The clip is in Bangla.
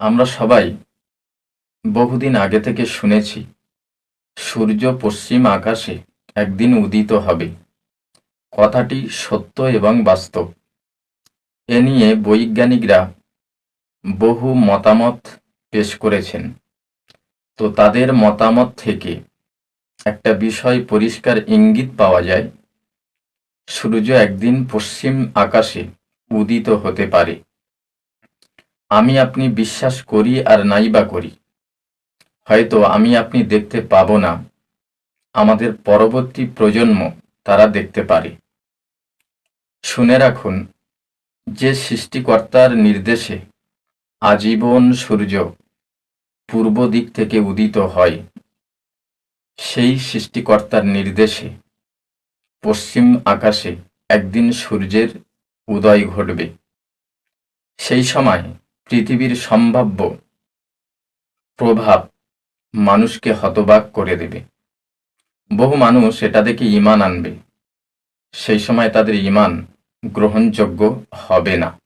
আমরা সবাই বহুদিন আগে থেকে শুনেছি, সূর্য পশ্চিম আকাশে একদিন উদিত হবে। কথাটি সত্য এবং বাস্তব। এ নিয়ে বৈজ্ঞানিকরা বহু মতামত পেশ করেছেন। তো তাদের মতামত থেকে একটা বিষয় পরিষ্কার ইঙ্গিত পাওয়া যায়, সূর্য একদিন পশ্চিম আকাশে উদিত হতে পারে। আমি আপনি বিশ্বাস করি আর নাই বা করি। হয়তো আমি আপনি দেখতে পাবো না। আমাদের পরবর্তী প্রজন্ম তারা দেখতে পারে। শুনে রাখুন, যে সৃষ্টিকর্তার নির্দেশে আজীবন সূর্য পূর্ব দিক থেকে উদিত হয়, সেই সৃষ্টিকর্তার নির্দেশে পশ্চিম আকাশে একদিন সূর্যের উদয় ঘটবে। সেই সময় পৃথিবীর সম্ভাব্য প্রভাব মানুষকে হতবাক করে দেবে। বহু মানুষ এটা দেখে ইমান আনবে। সেই সময় তাদের ইমান গ্রহণযোগ্য হবে না।